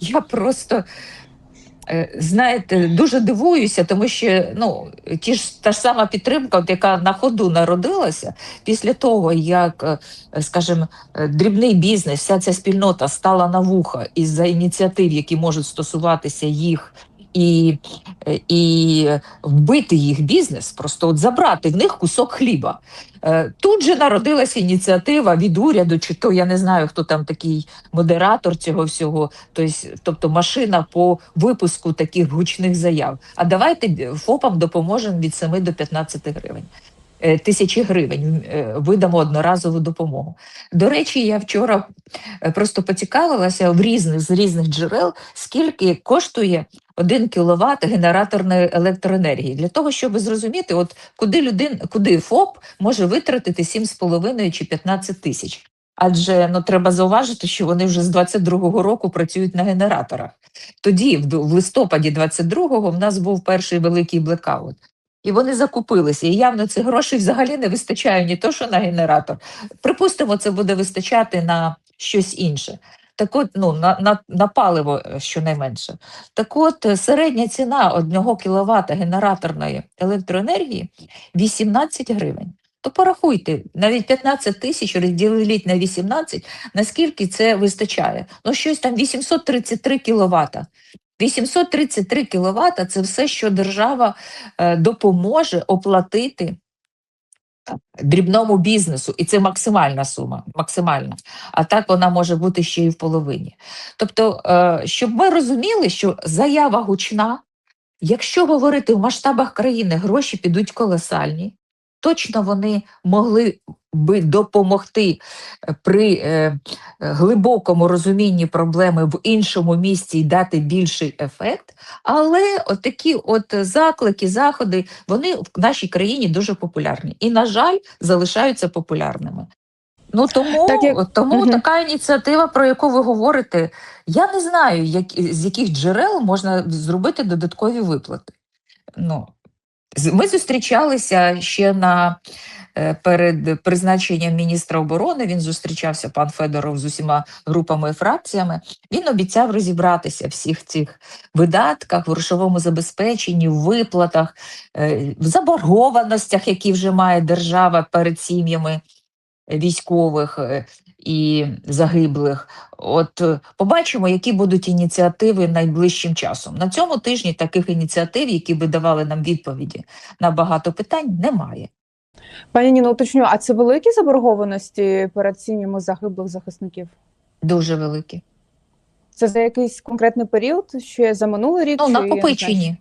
Я просто. е, Знаєте, дуже дивуюся, тому що ну ті ж та ж сама підтримка, от яка на ходу народилася після того, як, е, скажімо, е, дрібний бізнес, вся ця спільнота стала на вуха із-за ініціатив, які можуть стосуватися їх, і, і вбити їх бізнес, просто от забрати в них кусок хліба. Е, Тут же народилася ініціатива від уряду, чи то я не знаю, хто там такий модератор цього всього, тобто, машина по випуску таких гучних заяв. А давайте ФОПам допоможемо від 7 до 15 гривень. Е, Тисячі гривень е, видамо одноразову допомогу. До речі, я вчора е, просто поцікавилася в різних з різних джерел, скільки коштує 1 кВт генераторної електроенергії для того, щоб зрозуміти, от куди людин, куди ФОП може витратити 7,5 чи 15 тисяч. Адже ну треба зауважити, що вони вже з 22-го року працюють на генераторах. Тоді, в листопаді 22-го, в нас був перший великий блекаут. І вони закупилися. І явно цих грошей взагалі не вистачає ні то, що на генератор. Припустимо, це буде вистачати на щось інше. Так от, ну, на, на, на паливо е, щонайменше. Так от, е, середня ціна 1 кВт генераторної електроенергії 18 гривень. То порахуйте, навіть 15 тисяч розділіть на 18, наскільки це вистачає? Ну, щось там 833 кВт. 833 кВт – це все, що держава е, допоможе оплатити дрібному бізнесу, і це максимальна сума, максимальна. А так вона може бути ще й в половині. Тобто, е, щоб ми розуміли, що заява гучна, якщо говорити в масштабах країни, гроші підуть колосальні, точно вони могли би допомогти е, при е, глибокому розумінні проблеми в іншому місці і дати більший ефект. Але от такі от заклики, заходи, вони в нашій країні дуже популярні і, на жаль, залишаються популярними. Ну тому, Так як- тому Мгм. така ініціатива, про яку ви говорите, я не знаю, як, з яких джерел можна зробити додаткові виплати. Ну, ми зустрічалися ще на е, перед призначенням міністра оборони. Він зустрічався пан Федоров з усіма групами і фракціями. Він обіцяв розібратися в всіх цих видатках, в грошовому забезпеченні, в виплатах, е, в заборгованостях, які вже має держава перед сім'ями військових е, і загиблих. От е, побачимо, які будуть ініціативи найближчим часом. На цьому тижні таких ініціатив, які би давали нам відповіді на багато питань, немає. Пані Ніно, уточню, а це великі заборгованості перед сім'ями загиблих захисників? Дуже великі. Це за якийсь конкретний період? Ще за минулий рік? Ну, накопичені.